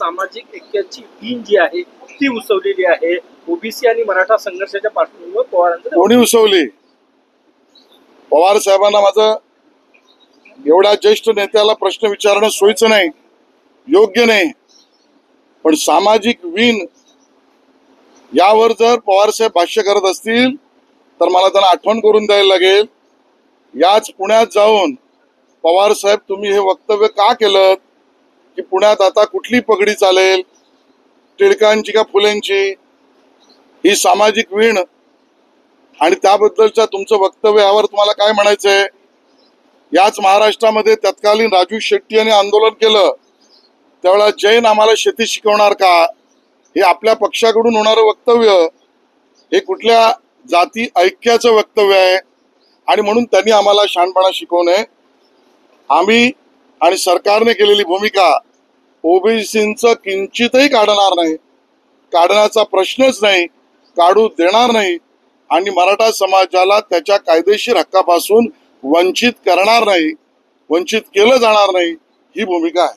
सामाजिक ऐक्याची वीण जी आहे ती उसवलेली आहे. ओबीसी आणि मराठा संघर्षाच्या पार्श्वभूमीवर पवारांचं कोणी उसवली? पवार साहेबांना माझं एवढ्या ज्येष्ठ नेत्याला प्रश्न विचारणं सोयीचं नाही योग्य नाही. पण सामाजिक वीण यावर जर पवार साहेब भाष्य करत असतील तर मला त्यांना आठवण करून द्यायला लागेल. याच पुण्यात जाऊन पवार साहेब तुम्ही हे वक्तव्य का केलं की पुण्यात आता कुठली पगडी चालेल? टिळकांची का फुलेंची? ही सामाजिक वीण. आणि त्याबद्दलच्या तुमचं वक्तव्य यावर तुम्हाला काय म्हणायचंय? याच महाराष्ट्रामध्ये तत्कालीन राजू शेट्टी यांनी आंदोलन केलं. त्यावेळेला जैन आम्हाला शेती शिकवणार का? हे आपल्या पक्षाकडून होणारं वक्तव्य. हे कुठल्या जाती ऐक्याचं वक्तव्य आहे? आणि म्हणून त्यांनी आम्हाला शहाणपणा शिकवू नये. आम्ही आणि सरकारने केलेली भूमिका ओबीसींचं किंचितही काढणार नाही. काढण्याचा प्रश्नच नाही काढू देणार नाही आणि मराठा समाजाला त्याच्या कायदेशीर हक्कापासून वंचित करणार नाही वंचित केलं जाणार नाही ही भूमिका आहे.